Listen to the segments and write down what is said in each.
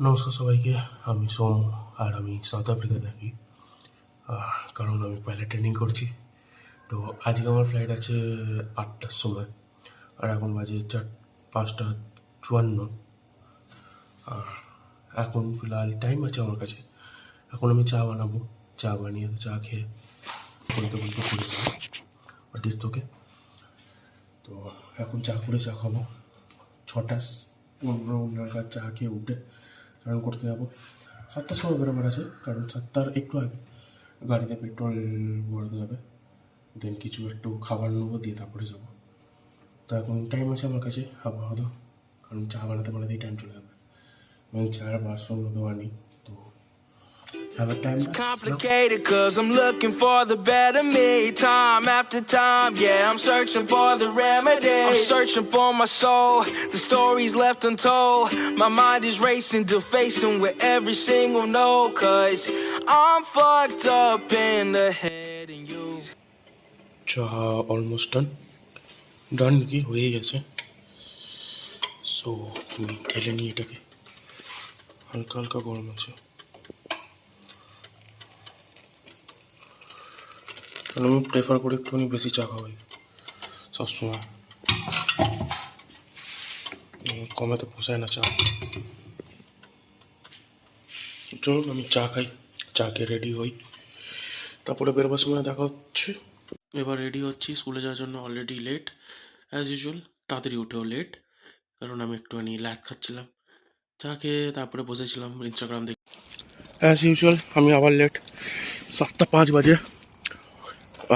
নমস্কার সবাইকে। আমি সোম আর আমি সাউথ আফ্রিকা থাকি। কারণ আমি পাইলট ট্রেনিং করছি। তো আজকে আমার ফ্লাইট আছে আটটার সময়। আর এখন বাজে চার, পাঁচটা চুয়ান্ন। আর এখন ফিলহাল টাইম আছে আমার কাছে। এখন আমি চা বানাবো। চা বানিয়ে চা খেয়ে বলতে বলতে করে দেবো। তোকে। তো এখন চা করে চা খাব। ছটা পনেরো নাগাদ চা খেয়ে উঠে স্নান করতে যাব সাতটার সময় বেরোবার আছে কারণ সাতটার একটু আগে গাড়িতে পেট্রোল ভরতে হবে দেন কিছু একটু খাবার নেব দিয়ে তারপরে যাব তো এখন টাইম আছে আমার কাছে আপাতত কারণ চা বানাতে বানাতেই টাইম চলে যাবে এবং চার বাসন মতো আনি তো আবার time Complicated cause I'm looking for the better me Time after time, yeah, I'm searching for the remedy I'm searching for my soul, the stories left untold My mind is racing, defacing with every single note Cause I'm fucked up in the head and you চা almost done ডান কি হয়ে গেছে so আমি ঢেলে নিই এটাকে হালকা হালকা গরম আছে কারণ আমি প্রেফার করি একটুখানি বেশি চা খাওয়াই? সবসময়। উম, কমাতে পোষায় না চা। চলুন আমি চা খাই চা খেয়ে রেডি হই। তারপরে বেরোবার সময় দেখা হচ্ছে। এবার রেডি হচ্ছি স্কুলে যাওয়ার জন্য অলরেডি লেট অ্যাজ ইউজুয়াল তাড়াতাড়ি উঠেও লেট কারণ আমি একটুখানি ল্যাট খাচ্ছিলাম। চা খেয়ে তারপরে বসেছিলাম ইনস্টাগ্রাম দেখে। অ্যাজ ইউজুয়াল আমি আবার লেট সাতটা পাঁচ বাজে।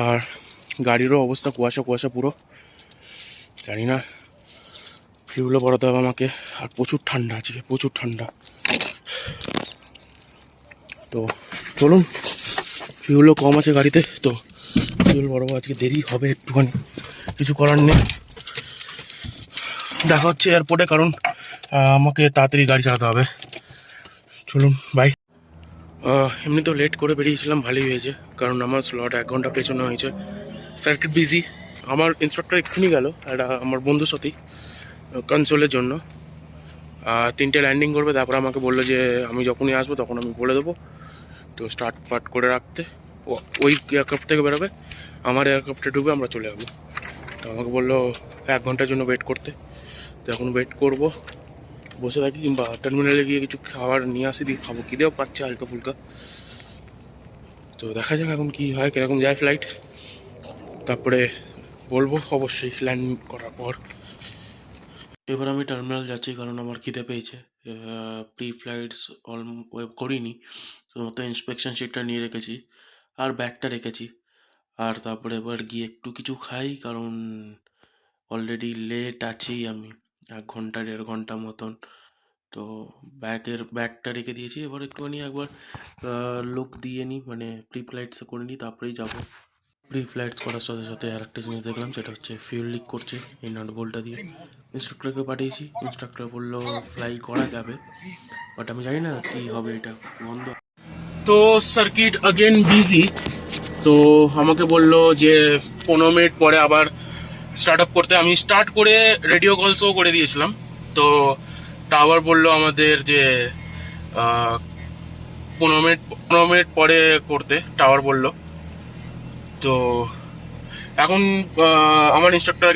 আর গাড়িরও অবস্থা কুয়াশা কুয়াশা পুরো। জানি না ফিউলও বড়াতে হবে আমাকে। আর প্রচুর ঠান্ডা আছে, প্রচুর ঠান্ডা। তো চলুন ফিউলও কম আছে গাড়িতে, তো ফিউল বড় আজকে। দেরি হবে একটুখানি, কিছু করার নেই। দেখা হচ্ছে এয়ারপোর্টে কারণ আমাকে তাড়াতাড়ি গাড়ি চালাতে হবে। চলুন বাই এমনি তো লেট করে বেরিয়েছিলাম, ভালোই হয়েছে। কারণ আমার স্লট এক ঘণ্টা পেছনে হয়েছে। সার্কিট বিজি আমার ইন্সট্রাক্টর এক্ষুনি গেল একটা আমার বন্ধুর সাথী কনসোলের জন্য। তিনটে ল্যান্ডিং করবে, তারপর আমাকে বলল যে, আমি যখনই আসব, তখন আমি বলে দেবো। তো স্টার্ট ফাট করে রাখতে ওই এয়ারক্রাফট থেকে বেরোবে। আমার এয়ারক্রাফটে ঢুকবে আমরা চলে যাব। তো আমাকে বলল, এক ঘণ্টার জন্য ওয়েট করতে। তো এখন ওয়েট করব। বসে থাকি কিংবা টার্মিনালে গিয়ে কিছু খাবার নিয়ে আসি, দিয়ে খাব। খিদেও পাচ্ছে হালকা ফুলকা। তো দেখা যাক এখন কি হয়, কীরকম যায় ফ্লাইট তারপরে বলব অবশ্যই ল্যান্ড করার পর। এবার আমি টার্মিনাল যাচ্ছি, কারণ আমার খিদে পেয়েছে। প্রি ফ্লাইটস অল ওয়েব করিনি শুধুমাত্র ইন্সপেকশন শিটটা নিয়ে রেখেছি, আর ব্যাগটা রেখেছি। আর তারপরে এবার গিয়ে একটু কিছু খাই, কারণ অলরেডি লেট আছেই আমি। এক ঘণ্টা, দেড় ঘণ্টা মতন। তো ব্যাগের, ব্যাগটা রেখে দিয়েছি। এবার একটুখানি একবার লুক দিয়ে নিই মানে প্রি ফ্লাইটসে করে নিই তারপরেই যাব। প্রি ফ্লাইটস করার সাথে সাথে আর একটা জিনিস দেখলাম, সেটা হচ্ছে ফিউল লিক করছে এই নাট বোল্টটা দিয়ে। ইনস্ট্রাক্টরকে পাঠিয়েছি। ইনস্ট্রাক্টর বলল ফ্লাই করা যাবে। বাট আমি জানি না কি হবে এটা, বন্ধ। তো সার্কিট আগেন বিজি তো আমাকে বলল যে পনেরো মিনিট পরে আবার স্টার্ট আপ করতে। আমি স্টার্ট করে রেডিও কলসও করে দিয়েছিলাম। তো টাওয়ার বলল আমাদের যে পনেরো মিনিট পনেরো মিনিট পরে করতে টাওয়ার বলল। তো এখন আমার ইনস্ট্রাক্টর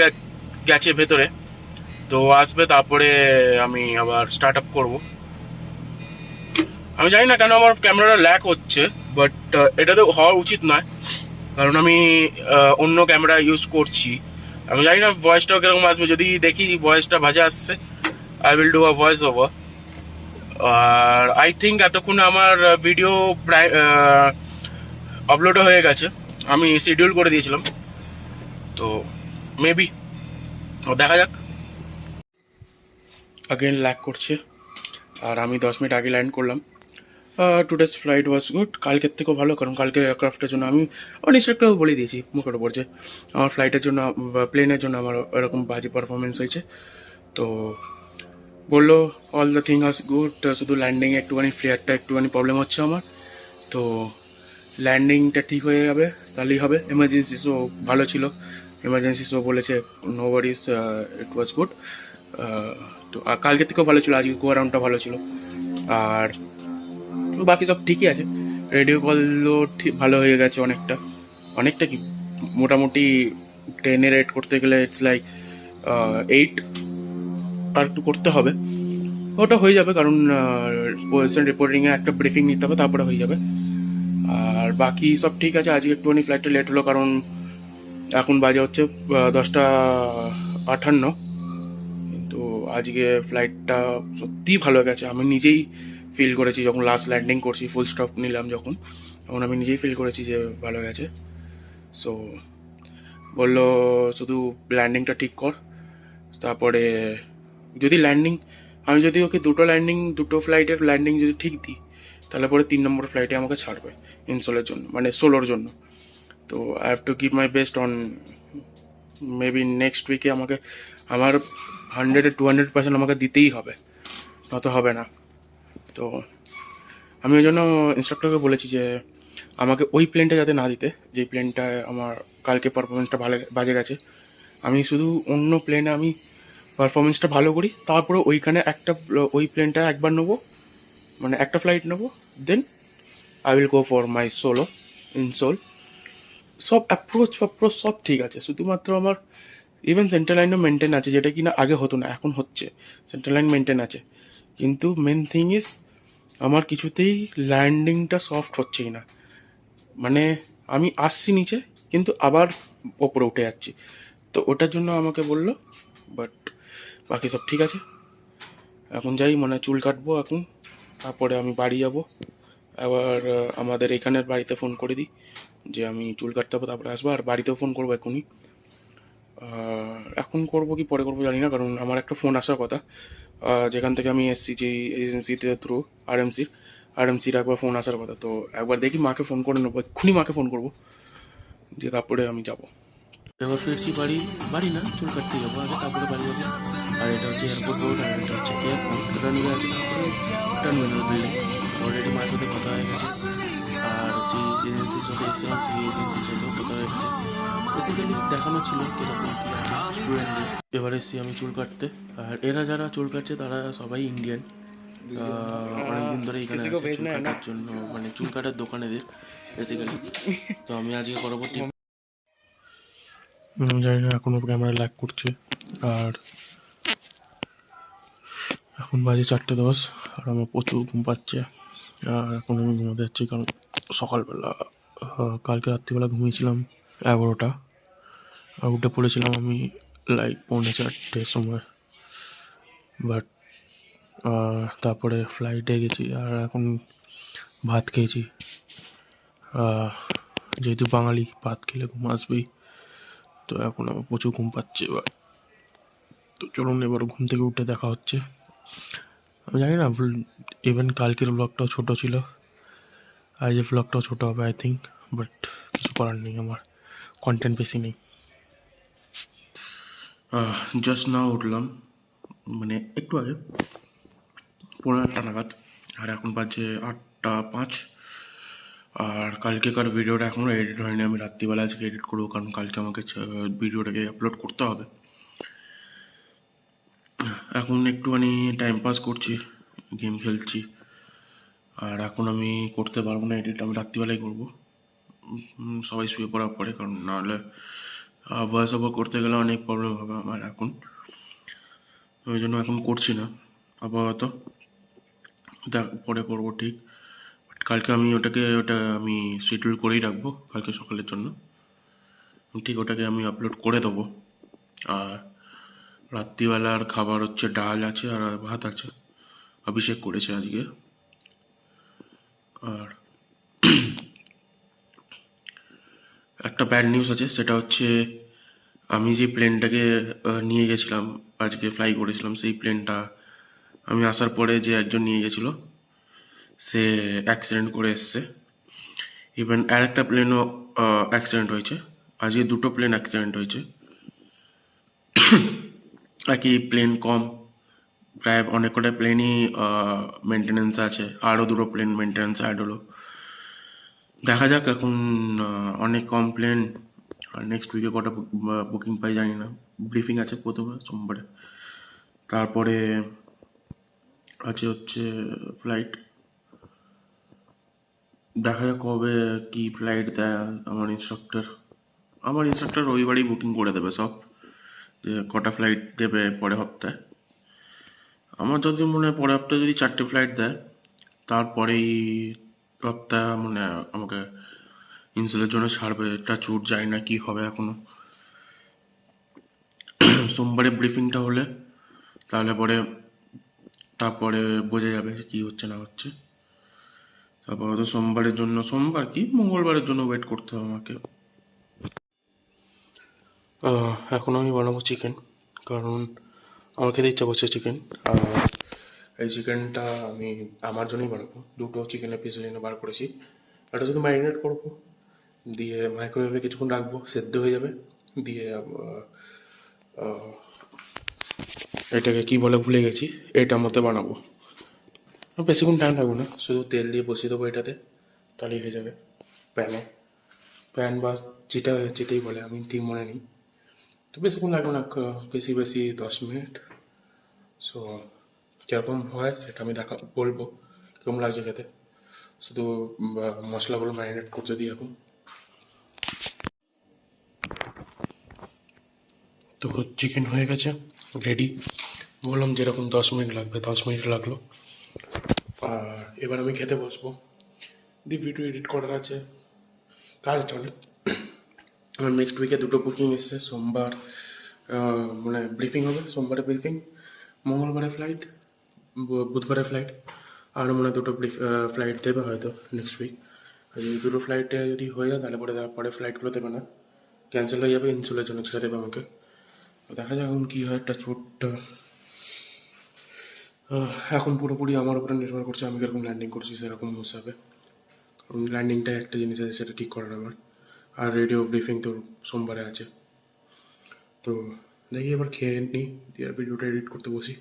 গেছে ভেতরে। তো আসবে, তারপরে আমি আবার স্টার্ট আপ করব। আমি জানি না কেন আমার ক্যামেরাটা ল্যাক হচ্ছে বাট এটা তো হওয়া উচিত নয়। কারণ আমি অন্য ক্যামেরা ইউজ করছি। আমি জানি না ভয়েসটাও কীরকম আসবে, যদি দেখি ভয়েসটা ভাজে আসছে I will do a voice over R I think এতক্ষণ আমার ভিডিও প্রায় আপলোডও হয়ে গেছে, আমি শিডিউল করে দিয়েছিলাম, তো মেবি দেখা যাক। আগেন ল্যাক করছে, আর আমি দশ মিনিট আগে ল্যান্ড করলাম। টুডেস ফ্লাইট ওয়াজ গুড কালকের থেকেও ভালো, কারণ কালকের এয়ারক্রাফটের জন্য আমি আমার ইনস্ট্রাক্টরও বলে দিয়েছি মুখের ওপর যে, আমার ফ্লাইটের জন্য প্লেনের জন্য আমার এরকম বাজে পারফরমেন্স হয়েছে। তো বলল all the thing as good শুধু ল্যান্ডিংয়ে একটুখানি ফ্লেয়ারটা একটুখানি প্রবলেম হচ্ছে আমার। তো ল্যান্ডিংটা ঠিক হয়ে যাবে, তাহলেই হবে। এমার্জেন্সি শো ভালো ছিল। এমার্জেন্সি শো বলেছে no Warsi it was good তো কালকের থেকেও ভালো ছিল। আজকে গো রাউন্ডটা ভালো ছিল। আর বাকি সব ঠিকই আছে। রেডিও কলও ঠিক ভালো হয়ে গেছে অনেকটা। অনেকটা কি? মোটামুটি টেনে রেট করতে গেলে ইটস লাইক এইট আর একটু করতে হবে। ওটা হয়ে যাবে কারণ পজিশন রিপোর্টিংয়ে একটা ব্রিফিং নিতে হবে, তারপরে হয়ে যাবে। আর বাকি সব ঠিক আছে, আজকে একটুখানি ফ্লাইটটা লেট হলো কারণ এখন বাজে হচ্ছে দশটা আটান্ন কিন্তু আজকে ফ্লাইটটা সত্যিই ভালো গেছে। আমি নিজেই ফিল করেছি, যখন লাস্ট ল্যান্ডিং করছি ফুল স্টপ নিলাম যখন, তখন আমি নিজেই ফিল করেছি যে ভালো গেছে। সো বলল, শুধু ল্যান্ডিংটা ঠিক কর, তারপরে যদি ল্যান্ডিং আমি যদি ওকে দুটো ল্যান্ডিং দুটো ফ্লাইটের ল্যান্ডিং যদি ঠিক দিই, তাহলে পরে তিন নম্বর ফ্লাইটে আমাকে ছাড়বে ইনসোলের জন্য মানে সোলোর জন্য। তো I have to give my best on maybe next উইকে আমাকে, আমার হান্ড্রেডে টু হান্ড্রেড পার্সেন্ট আমাকে দিতেই হবে নত হবে না। তো আমি ওই জন্য ইনস্ট্রাক্টরকে বলেছি যে আমাকে ওই প্লেনটা যাতে না দিতে যে প্লেনটায় আমার কালকে পারফরমেন্সটা ভালো বাজে গেছে। আমি শুধু অন্য প্লেনে আমি পারফরমেন্সটা ভালো করি, তারপরে ওইখানে একটা, ওই প্লেনটা একবার নেব মানে একটা ফ্লাইট নেব then I will go for my solo in sole সব অ্যাপ্রোচ অ্যাপ্রোচ সব ঠিক আছে, শুধুমাত্র আমার ইভেন সেন্টার লাইনও মেনটেন আছে, যেটা কি না আগে হতো না, এখন হচ্ছে সেন্টার লাইন মেনটেন আছে। কিন্তু মেন থিং ইজ আমার কিছুতেই ল্যান্ডিংটা সফট হচ্ছেই না। মানে আমি আসছি নিচে, কিন্তু আবার ওপরে উঠে যাচ্ছি। তো ওটার জন্য আমাকে বলল, বাট বাকি সব ঠিক আছে। এখন যাই মানে চুল কাটবো এখন। তারপরে আমি বাড়ি যাব। আবার আমাদের এখানের বাড়িতে ফোন করে দিই যে আমি চুল কাটতে হবে তারপরে আসব। আর বাড়িতেও ফোন করব এখনই। এখন করব কি, পরে করব জানি না, কারণ আমার একটা ফোন আসার কথা। যেখান থেকে আমি এসছি, যে এজেন্সিতে থ্রু আর এমসির আর এমসির একবার ফোন আসার কথা। তো একবার দেখি মাকে ফোন করে নেব, এক্ষুনি মাকে ফোন করব। দিয়ে তারপরে আমি যাব। এবার ফিরছি বাড়ি বাড়ি না, চুল কাটতে যাব আগে, তারপরে বাড়ি যাব। আর এটা হচ্ছে এয়ারপোর্ট রোড আর এটা হচ্ছে এয়ারপোর্ট রানওয়ে আছে তারপরে টার্মিনাল বিল্ডিং অলরেডি মার সাথে কথা হয়ে গেছে। আর যে এজেন্সির সাথে এসেছিলাম, সেই এজেন্সির সাথেও কথা হয়ে গেছে। বেসিক্যালি দেখানো ছিল কীরকম কী স্টুডেন্টদের এবার এসেছি আমি চুল কাটতে। আর এরা যারা চুল কাটছে তারা সবাই ইন্ডিয়ান অনেকদিন ধরে এখানে আছে চুল কাটার জন্য মানে চুল কাটার দোকানেদের বেসিক্যালি তো আমি আজকে পরবর্তী জানি না এখনও ক্যামেরা ল্যাক করছে। আর এখন বাজে চারটে দশ আর আমার প্রচুর ঘুম পাচ্ছে। আর এখন আমি ঘুমাতে যাচ্ছি কারণ সকালবেলা কালকে রাত্রিবেলা ঘুমিয়েছিলাম এগারোটা। আর উঠে পড়েছিলাম আমি লাইক পৌনে চারটের সময়। বাট তারপরে ফ্লাইটে গেছি আর এখন ভাত খেয়েছি। যেহেতু বাঙালি, ভাত খেলে ঘুম আসবেই। তো এখন আমার প্রচুর ঘুম পাচ্ছে এবার। তো চলুন এবার ঘুম থেকে উঠে দেখা হচ্ছে। আমি জানি না ইভেন কালকের ব্লগটাও ছোট ছিল। আজ এই ব্লগটাও ছোটো হবে আই থিঙ্ক বাট কিছু করার নেই আমার। কন্টেন্ট বেশি নেই। জাস্ট না উঠলাম মানে একটু আগে পনেরো আটটা নাগাদ, আর এখন বাজে আটটা পাঁচ। আর কালকেকার ভিডিওটা এখনও এডিট হয়নি, আমি রাত্রিবেলা আজকে এডিট করব, কারণ কালকে আমাকে ভিডিওটাকে আপলোড করতে হবে। এখন একটুখানি টাইম পাস করছি গেম খেলছি, আর এখন আমি করতে পারব না এডিট আমি রাত্রিবেলাই করব। সবাই শুয়ে পড়ার পরে কারণ নাহলে ভয়েস ওভার করতে গেলে অনেক প্রবলেম হবে আমার এখন। ওই জন্য এখন করছি না, আপাতত। দেখ, পরে করব ঠিক। কালকে আমি ওটাকে, ওটা আমি শিডিউল করেই রাখব কালকে সকালের জন্য। ঠিক, ওটাকে আমি আপলোড করে দেবো। আর রাত্রিবেলার খাবার হচ্ছে ডাল আছে আর ভাত আছে, অভিষেক করেছে আজকে। আর একটা ব্যাড নিউজ আছে, সেটা হচ্ছে আমি যে প্লেনটাকে নিয়ে গেছিলাম, আজকে ফ্লাই করেছিলাম, সেই প্লেনটা আমি আসার পরে যে একজন নিয়ে গেছিল, সে অ্যাক্সিডেন্ট করে এসছে। ইভেন আর একটা প্লেনও অ্যাক্সিডেন্ট হয়েছে। আজকে দুটো প্লেন অ্যাক্সিডেন্ট হয়েছে। একই প্লেন কম। প্রায় অনেক কটা প্লেনই মেনটেনেন্স আছে। আরও দুটো প্লেন মেনটেনেন্স অ্যাড হলো। দেখা যাক এখন অনেক কমপ্লেন নেক্সট উইকে কটা বুকিং পাই জানি না। ব্রিফিং আছে প্রথমে, সোমবারে। তারপরে আছে হচ্ছে ফ্লাইট দেখা যাক কবে কি ফ্লাইট দেয় আমার ইনস্ট্রাক্টর আমার ইনস্ট্রাক্টর রবিবারই বুকিং করে দেবে সব, যে কটা ফ্লাইট দেবে পরের হপ্তায়। আমার যদি মনে হয় পরের হপ্তাহে যদি চারটে ফ্লাইট দেয়, তারপরেই হপ্তাহ মানে আমাকে ইনসুলের জন্য ছাড়বে এটা চুট যায় না, কি হবে এখনও? সোমবারে ব্রিফিংটা হলে, তাহলে পরে, তারপরে বোঝা যাবে কি হচ্ছে, না হচ্ছে। তারপর তো সোমবারের জন্য, সোমবার কি? মঙ্গলবারের জন্য ওয়েট করতে হবে আমাকে। এখন আমি বানাবো চিকেন কারণ আমার খেতে ইচ্ছা করছে চিকেন আর এই চিকেনটা আমি আমার জন্যই বানাবো দুটো চিকেনের পিসের জন্য বার করেছি। এটা শুধু ম্যারিনেট করব, দিয়ে মাইক্রোওয়েভে কিছুক্ষণ রাখব, সেদ্ধ হয়ে যাবে। দিয়ে এটাকে কি বলে ভুলে গেছি, এটার মধ্যে বানাবো। বেশিক্ষণ টাইম লাগবে না, শুধু তেল দিয়ে বসিয়ে দেবো এটাতে, তাহলেই হয়ে যাবে। প্যানে, প্যান বা যেটা, যেটাই বলে, আমি ঠিক মনে নেই। তো বেশিক্ষণ লাগবে না, বেশি বেশি দশ মিনিট। সো কীরকম হয় সেটা আমি দেখা, বলব কীরকম লাগছে খেতে? শুধু মশলাগুলো ম্যারিনেট করতে দিই এখন। তো চিকেন হয়ে গেছে রেডি বললাম যেরকম দশ মিনিট লাগবে, দশ মিনিট লাগল। আর এবার আমি খেতে বসবো। দি ভিডিও এডিট করার আছে। কাজ চলে। আমার নেক্সট উইকে দুটো বুকিং এসছে, সোমবার মানে ব্রিফিং হবে, সোমবারে ব্রিফিং মঙ্গলবারে ফ্লাইট বুধবারে ফ্লাইট আর মনে হয় দুটো ফ্লাইট দেবে হয়তো নেক্সট উইক যদি দুটো ফ্লাইটে যদি হয়ে যায়, তাহলে পরে তারপরে ফ্লাইটগুলো দেবে না। ক্যান্সেল হয়ে যাবে ইনসুলের জন্য ছেড়ে দেবে আমাকে। দেখা যাক এখন কী হয়, একটা ছোট্ট। এখন পুরোপুরি আমার উপরে নির্ভর করছে আমি কীরকম ল্যান্ডিং করছি সেরকম হিসাবে। কারণ ল্যান্ডিংটা একটা জিনিস আছে, সেটা ঠিক করার আমার। আর রেডিও ব্রিফিং তো সোমবারে আছে। তো দেখি এবার খেয়ে নিই দিয়ে ভিডিওটা এডিট করতে বসি।